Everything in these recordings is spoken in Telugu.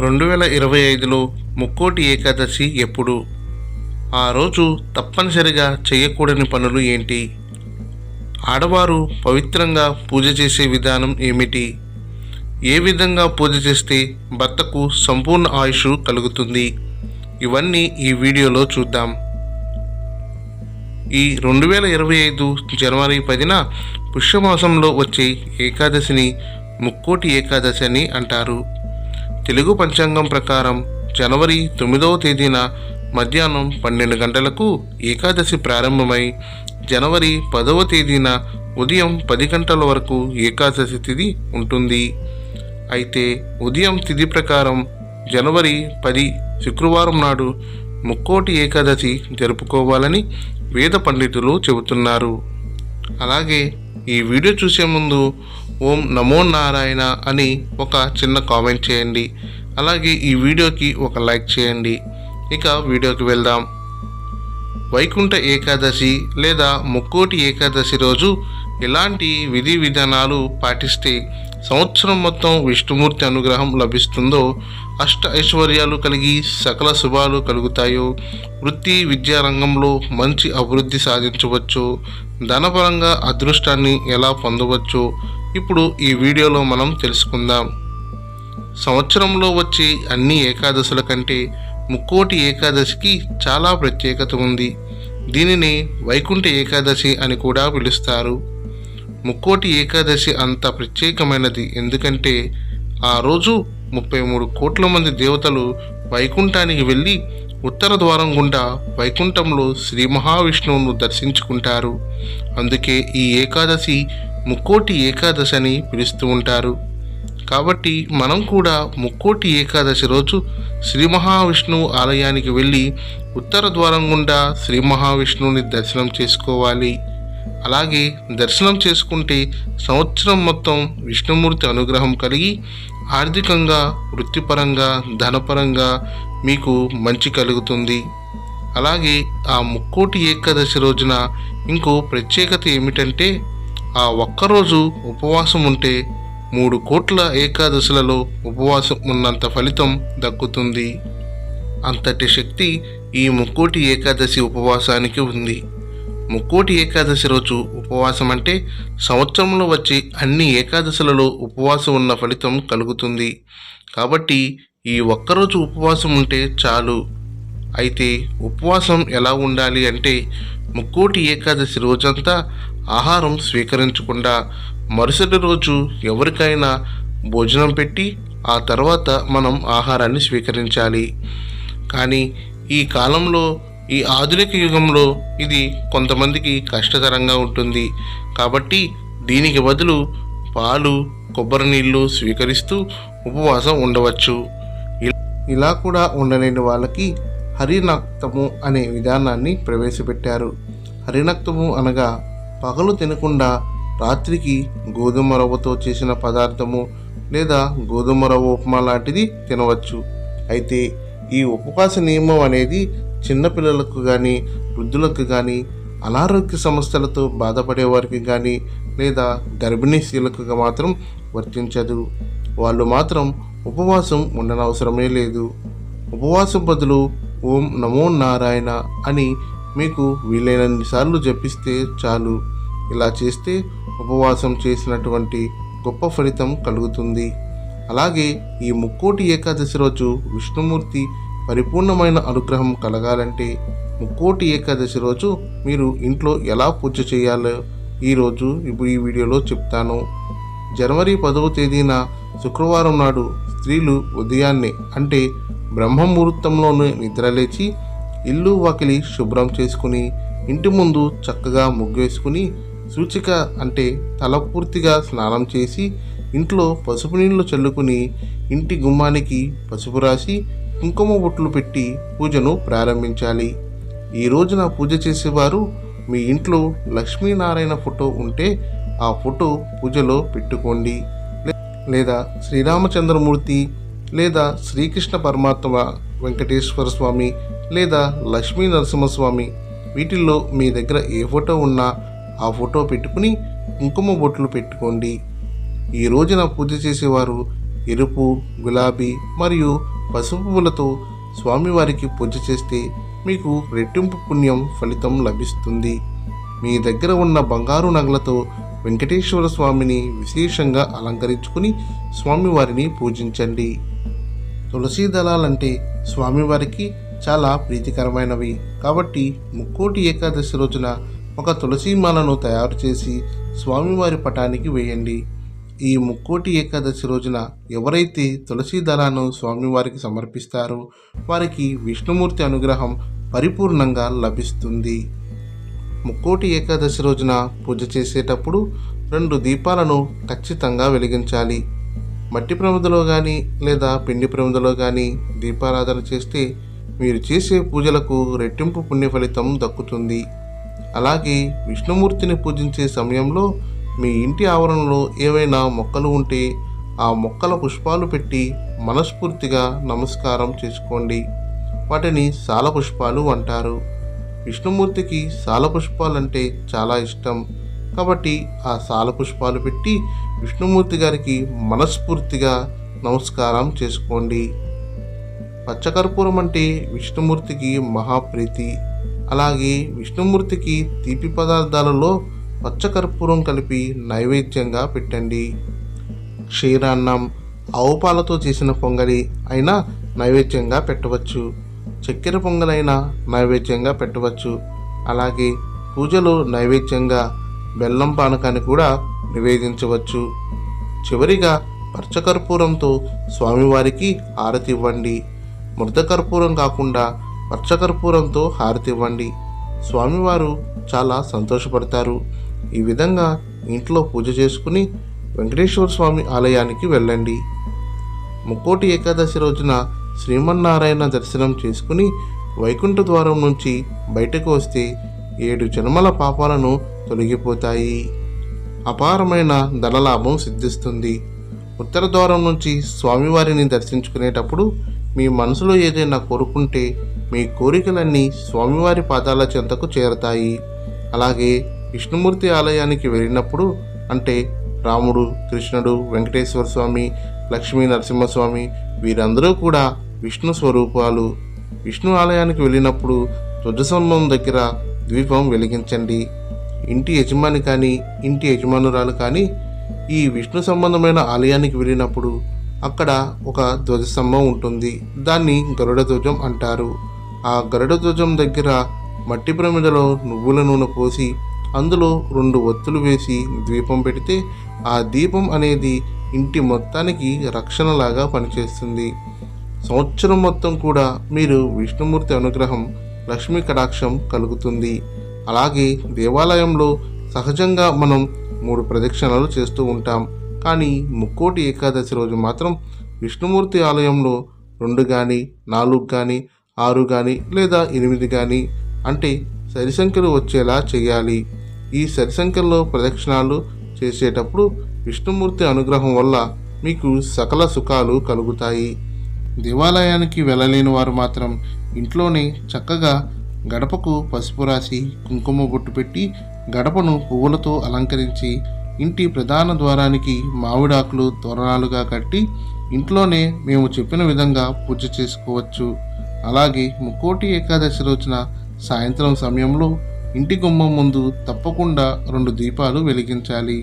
రెండు వేల ఇరవై ఐదులో ముక్కోటి ఏకాదశి ఎప్పుడు? ఆ రోజు తప్పనిసరిగా చేయకూడని పనులు ఏంటి? ఆడవారు పవిత్రంగా పూజ చేసే విధానం ఏమిటి? ఏ విధంగా పూజ చేస్తే భర్తకు సంపూర్ణ ఆయుష్ కలుగుతుంది? ఇవన్నీ ఈ వీడియోలో చూద్దాం. ఈ రెండు వేల ఇరవై ఐదు జనవరి పదిన పుష్యమాసంలో వచ్చే ఏకాదశిని ముక్కోటి ఏకాదశి అని అంటారు. తెలుగు పంచాంగం ప్రకారం జనవరి తొమ్మిదవ తేదీన మధ్యాహ్నం పన్నెండు గంటలకు ఏకాదశి ప్రారంభమై జనవరి పదవ తేదీన ఉదయం పది గంటల వరకు ఏకాదశి తిథి ఉంటుంది. అయితే ఉదయం తిథి ప్రకారం జనవరి పది శుక్రవారం నాడు ముక్కోటి ఏకాదశి జరుపుకోవాలని వేద పండితులు చెబుతున్నారు. అలాగే ఈ వీడియో చూసే ముందు ఓం నమో నారాయణ అని ఒక చిన్న కామెంట్ చేయండి. అలాగే ఈ వీడియోకి ఒక లైక్ చేయండి. ఇక వీడియోకి వెళ్దాం. వైకుంఠ ఏకాదశి లేదా ముక్కోటి ఏకాదశి రోజు ఎలాంటి విధి విధానాలు పాటిస్తే సంవత్సరం మొత్తం విష్ణుమూర్తి అనుగ్రహం లభిస్తుందో అష్ట ఐశ్వర్యాలు కలిగి సకల శుభాలు కలుగుతాయో వృత్తి విద్యా రంగంలో మంచి అభివృద్ధి సాధించవచ్చు ధనపరంగా అదృష్టాన్ని ఎలా పొందవచ్చో ఇప్పుడు ఈ వీడియోలో మనం తెలుసుకుందాం. సంవత్సరంలో వచ్చే అన్ని ఏకాదశుల కంటే ముక్కోటి ఏకాదశికి చాలా ప్రత్యేకత ఉంది. దీనిని వైకుంఠ ఏకాదశి అని కూడా పిలుస్తారు. ముక్కోటి ఏకాదశి అంత ప్రత్యేకమైనది ఎందుకంటే ఆ రోజు ముప్పై మూడు కోట్ల మంది దేవతలు వైకుంఠానికి వెళ్ళి ఉత్తర ద్వారం గుండా వైకుంఠంలో శ్రీ మహావిష్ణువును దర్శించుకుంటారు. అందుకే ఈ ఏకాదశి ముక్కోటి ఏకాదశి అని పిలుస్తూ ఉంటారు. కాబట్టి మనం కూడా ముక్కోటి ఏకాదశి రోజు శ్రీ మహావిష్ణువు ఆలయానికి వెళ్ళి ఉత్తర ద్వారం గుండా శ్రీ మహావిష్ణువుని దర్శనం చేసుకోవాలి. అలాగే దర్శనం చేసుకుంటే సంవత్సరం మొత్తం విష్ణుమూర్తి అనుగ్రహం కలిగి ఆర్థికంగా వృత్తిపరంగా ధనపరంగా మీకు మంచి కలుగుతుంది. అలాగే ఆ ముక్కోటి ఏకాదశి రోజున ఇంకో ప్రత్యేకత ఏమిటంటే ఆ ఒక్కరోజు ఉపవాసం ఉంటే మూడు కోట్ల ఏకాదశులలో ఉపవాసం ఉన్నంత ఫలితం దక్కుతుంది. అంతటి శక్తి ఈ ముక్కోటి ఏకాదశి ఉపవాసానికి ఉంది. ముక్కోటి ఏకాదశి రోజు ఉపవాసం అంటే సంవత్సరంలో వచ్చే అన్ని ఏకాదశులలో ఉపవాసం ఉన్న ఫలితం కలుగుతుంది. కాబట్టి ఈ ఒక్కరోజు ఉపవాసం ఉంటే చాలు. అయితే ఉపవాసం ఎలా ఉండాలి అంటే ముక్కోటి ఏకాదశి రోజంతా ఆహారం స్వీకరించకుండా మరుసటి రోజు ఎవరికైనా భోజనం పెట్టి ఆ తర్వాత మనం ఆహారాన్ని స్వీకరించాలి. కానీ ఈ కాలంలో ఈ ఆధునిక యుగంలో ఇది కొంతమందికి కష్టతరంగా ఉంటుంది. కాబట్టి దీనికి బదులు పాలు కొబ్బరి నీళ్ళు స్వీకరిస్తూ ఉపవాసం ఉండవచ్చు. ఇలా కూడా ఉండలేని వాళ్ళకి హరినక్తము అనే విధానాన్ని ప్రవేశపెట్టారు. హరినక్తము అనగా పగలు తినకుండా రాత్రికి గోధుమ రవ్వతో చేసిన పదార్థము లేదా గోధుమ రవ్వ ఉప్మా లాంటిది తినవచ్చు. అయితే ఈ ఉపవాస నియమం అనేది చిన్నపిల్లలకు కానీ వృద్ధులకు కానీ అనారోగ్య సమస్యలతో బాధపడే వారికి కానీ లేదా గర్భిణీ స్త్రీలకు మాత్రం వర్తించదు. వాళ్ళు మాత్రం ఉపవాసం ఉండనవసరమే లేదు. ఉపవాసం బదులు ఓం నమో నారాయణ అని మీకు వీలైనన్ని సార్లు జపిస్తే చాలు. ఇలా చేస్తే ఉపవాసం చేసినటువంటి గొప్ప ఫలితం కలుగుతుంది. అలాగే ఈ ముక్కోటి ఏకాదశి రోజు విష్ణుమూర్తి పరిపూర్ణమైన అనుగ్రహం కలగాలంటే ముక్కోటి ఏకాదశి రోజు మీరు ఇంట్లో ఎలా పూజ చేయాలో ఈరోజు ఇప్పుడు ఈ వీడియోలో చెప్తాను. జనవరి పదవ తేదీన శుక్రవారం నాడు స్త్రీలు ఉదయాన్నే అంటే బ్రహ్మముహూర్తంలోనే నిద్రలేచి ఇల్లు వాకిలి శుభ్రం చేసుకుని ఇంటి ముందు చక్కగా ముగ్గేసుకుని సూచిక అంటే తల పూర్తిగా స్నానం చేసి ఇంట్లో పసుపు నీళ్ళు చల్లుకుని ఇంటి గుమ్మానికి పసుపు రాసి కుంకుమ బొట్లు పెట్టి పూజను ప్రారంభించాలి. ఈ రోజున పూజ చేసేవారు మీ ఇంట్లో లక్ష్మీనారాయణ ఫోటో ఉంటే ఆ ఫోటో పూజలో పెట్టుకోండి. లేదా శ్రీరామచంద్రమూర్తి లేదా శ్రీకృష్ణ పరమాత్మ వెంకటేశ్వర స్వామి లేదా లక్ష్మీ నరసింహస్వామి వీటిల్లో మీ దగ్గర ఏ ఫోటో ఉన్నా ఆ ఫోటో పెట్టుకుని కుంకుమ బొట్లు పెట్టుకోండి. ఈ రోజున పూజ చేసేవారు ఎరుపు గులాబీ మరియు పసుపు పువ్వులతో స్వామివారికి పూజ చేస్తే మీకు రెట్టింపు పుణ్యం ఫలితం లభిస్తుంది. మీ దగ్గర ఉన్న బంగారు నగలతో వెంకటేశ్వర స్వామిని విశేషంగా అలంకరించుకుని స్వామివారిని పూజించండి. తులసీ దళాలంటే స్వామివారికి చాలా ప్రీతికరమైనవి. కాబట్టి ముక్కోటి ఏకాదశి రోజున ఒక తులసీమాలను తయారు చేసి స్వామివారి పటానికి వేయండి. ఈ ముక్కోటి ఏకాదశి రోజున ఎవరైతే తులసీ దళాన్ని స్వామివారికి సమర్పిస్తారో వారికి విష్ణుమూర్తి అనుగ్రహం పరిపూర్ణంగా లభిస్తుంది. ముక్కోటి ఏకాదశి రోజున పూజ చేసేటప్పుడు రెండు దీపాలను ఖచ్చితంగా వెలిగించాలి. మట్టి ప్రమిదలో కానీ లేదా పిండి ప్రమిదలో కానీ దీపారాధన చేస్తే మీరు చేసే పూజలకు రెట్టింపు పుణ్య ఫలితం దక్కుతుంది. అలాగే విష్ణుమూర్తిని పూజించే సమయంలో మీ ఇంటి ఆవరణలో ఏవైనా మొక్కలు ఉంటే ఆ మొక్కల పుష్పాలు పెట్టి మనస్ఫూర్తిగా నమస్కారం చేసుకోండి. వాటిని సాల పుష్పాలు అంటారు. విష్ణుమూర్తికి సాల పుష్పాలంటే చాలా ఇష్టం. కాబట్టి ఆ సాల పుష్పాలు పెట్టి విష్ణుమూర్తి గారికి మనస్ఫూర్తిగా నమస్కారం చేసుకోండి. పచ్చకర్పూరం అంటే విష్ణుమూర్తికి మహాప్రీతి. అలాగే విష్ణుమూర్తికి తీపి పదార్థాలలో పచ్చకర్పూరం కలిపి నైవేద్యంగా పెట్టండి. క్షీరాన్నం ఆవు పాలతో చేసిన పొంగలి అయినా నైవేద్యంగా పెట్టవచ్చు. చక్కెర పొంగలైనా నైవేద్యంగా పెట్టవచ్చు. అలాగే పూజలో నైవేద్యంగా బెల్లం పానకాన్ని కూడా నివేదించవచ్చు. చివరిగా పచ్చకర్పూరంతో స్వామివారికి హారతి ఇవ్వండి. మృతకర్పూరం కాకుండా పచ్చకర్పూరంతో హారతి ఇవ్వండి. స్వామివారు చాలా సంతోషపడతారు. ఈ విధంగా ఇంట్లో పూజ చేసుకుని వెంకటేశ్వర స్వామి ఆలయానికి వెళ్ళండి. ముక్కోటి ఏకాదశి రోజున శ్రీమన్నారాయణ దర్శనం చేసుకుని వైకుంఠ ద్వారం నుంచి బయటకు వస్తే ఏడు జన్మల పాపాలను తొలగిపోతాయి. అపారమైన ధనలాభం సిద్ధిస్తుంది. ఉత్తర ద్వారం నుంచి స్వామివారిని దర్శించుకునేటప్పుడు మీ మనసులో ఏదైనా కోరుకుంటే మీ కోరికలన్నీ స్వామివారి పాదాల చెంతకు చేరతాయి. అలాగే విష్ణుమూర్తి ఆలయానికి వెళ్ళినప్పుడు అంటే రాముడు కృష్ణుడు వెంకటేశ్వర స్వామి లక్ష్మీ నరసింహస్వామి వీరందరూ కూడా విష్ణు స్వరూపాలు. విష్ణు ఆలయానికి వెళ్ళినప్పుడు ధ్వజస్తంభం దగ్గర ద్వీపం వెలిగించండి. ఇంటి యజమాని కానీ ఇంటి యజమానురాలు కానీ ఈ విష్ణు సంబంధమైన ఆలయానికి వెళ్ళినప్పుడు అక్కడ ఒక ధ్వజస్తంభం ఉంటుంది. దాన్ని గరుడ ధ్వజం అంటారు. ఆ గరుడ ధ్వజం దగ్గర మట్టి ప్రమిదలో నువ్వుల నూనె పోసి అందులో రెండు ఒత్తులు వేసి ద్వీపం పెడితే ఆ దీపం అనేది ఇంటి మొత్తానికి రక్షణలాగా పనిచేస్తుంది. సంవత్సరం మొత్తం కూడా మీరు విష్ణుమూర్తి అనుగ్రహం లక్ష్మీ కటాక్షం కలుగుతుంది. అలాగే దేవాలయంలో సహజంగా మనం మూడు ప్రదక్షిణలు చేస్తూ ఉంటాం. కానీ ముక్కోటి ఏకాదశి రోజు మాత్రం విష్ణుమూర్తి ఆలయంలో రెండు కానీ నాలుగు కానీ ఆరు కానీ లేదా ఎనిమిది కానీ అంటే సరిసంఖ్యలు వచ్చేలా చేయాలి. ఈ సరిసంఖ్యల్లో ప్రదక్షిణాలు చేసేటప్పుడు విష్ణుమూర్తి అనుగ్రహం వల్ల మీకు సకల సుఖాలు కలుగుతాయి. దేవాలయానికి వెళ్ళలేని వారు మాత్రం ఇంట్లోనే చక్కగా గడపకు పసుపు రాసి కుంకుమ బొట్టు పెట్టి గడపను పువ్వులతో అలంకరించి ఇంటి ప్రధాన ద్వారానికి మామిడాకులు తోరణాలుగా కట్టి ఇంట్లోనే మేము చెప్పిన విధంగా పూజ చేసుకోవచ్చు. అలాగే ముక్కోటి ఏకాదశి రోజున సాయంత్రం సమయంలో ఇంటి గుమ్మం ముందు తప్పకుండా రెండు దీపాలు వెలిగించాలి.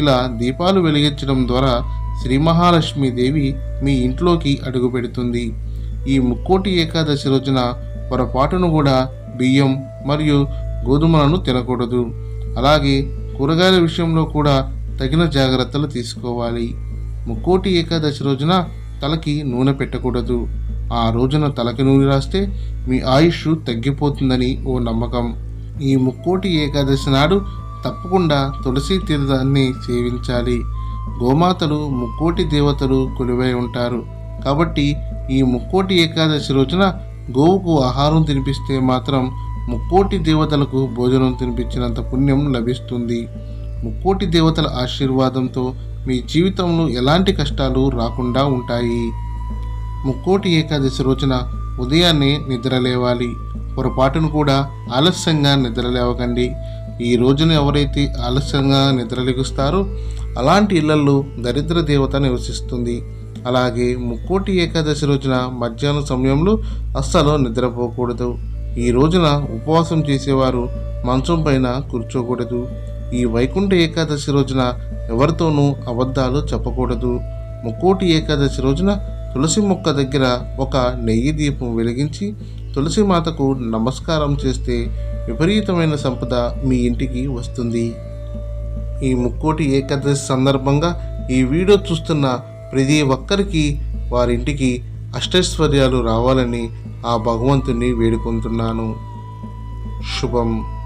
ఇలా దీపాలు వెలిగించడం ద్వారా శ్రీ మహాలక్ష్మీదేవి మీ ఇంట్లోకి అడుగు పెడుతుంది. ఈ ముక్కోటి ఏకాదశి రోజున పొరపాటును కూడా బియ్యం మరియు గోధుమలను తినకూడదు. అలాగే కూరగాయల విషయంలో కూడా తగిన జాగ్రత్తలు తీసుకోవాలి. ముక్కోటి ఏకాదశి రోజున తలకి నూనె పెట్టకూడదు. ఆ రోజున తలకి నూనె రాస్తే మీ ఆయుష్ తగ్గిపోతుందని ఓ నమ్మకం. ఈ ముక్కోటి ఏకాదశి నాడు తప్పకుండా తులసి తీర్థాన్ని సేవించాలి. గోమాతలు ముక్కోటి దేవతలు కొలువై ఉంటారు. కాబట్టి ఈ ముక్కోటి ఏకాదశి రోజున గోవుకు ఆహారం తినిపిస్తే మాత్రం ముక్కోటి దేవతలకు భోజనం తినిపించినంత పుణ్యం లభిస్తుంది. ముక్కోటి దేవతల ఆశీర్వాదంతో మీ జీవితంలో ఎలాంటి కష్టాలు రాకుండా ఉంటాయి? ముక్కోటి ఏకాదశి రోజున ఉదయాన్నే నిద్రలేవాలి. పొరపాటును కూడా ఆలస్యంగా నిద్రలేవకండి. ఈ రోజున ఎవరైతే ఆలస్యంగా నిద్రలేగుస్తారో అలాంటి ఇళ్ళలో దరిద్ర దేవత నివసిస్తుంది. అలాగే ముక్కోటి ఏకాదశి రోజున మధ్యాహ్నం సమయంలో అస్సలు నిద్రపోకూడదు. ఈ రోజున ఉపవాసం చేసేవారు మంచం పైన కూర్చోకూడదు. ఈ వైకుంఠ ఏకాదశి రోజున ఎవరితోనూ అబద్ధాలు చెప్పకూడదు. ముక్కోటి ఏకాదశి రోజున తులసి మొక్క దగ్గర ఒక నెయ్యి దీపం వెలిగించి తులసి మాతకు నమస్కారం చేస్తే విపరీతమైన సంపద మీ ఇంటికి వస్తుంది. ఈ ముక్కోటి ఏకాదశి సందర్భంగా ఈ వీడియో చూస్తున్న ప్రతి ఒక్కరికి వారింటికి అష్టైశ్వర్యాలు రావాలని ఆ భగవంతుని వేడుకుంటున్నాను. శుభం.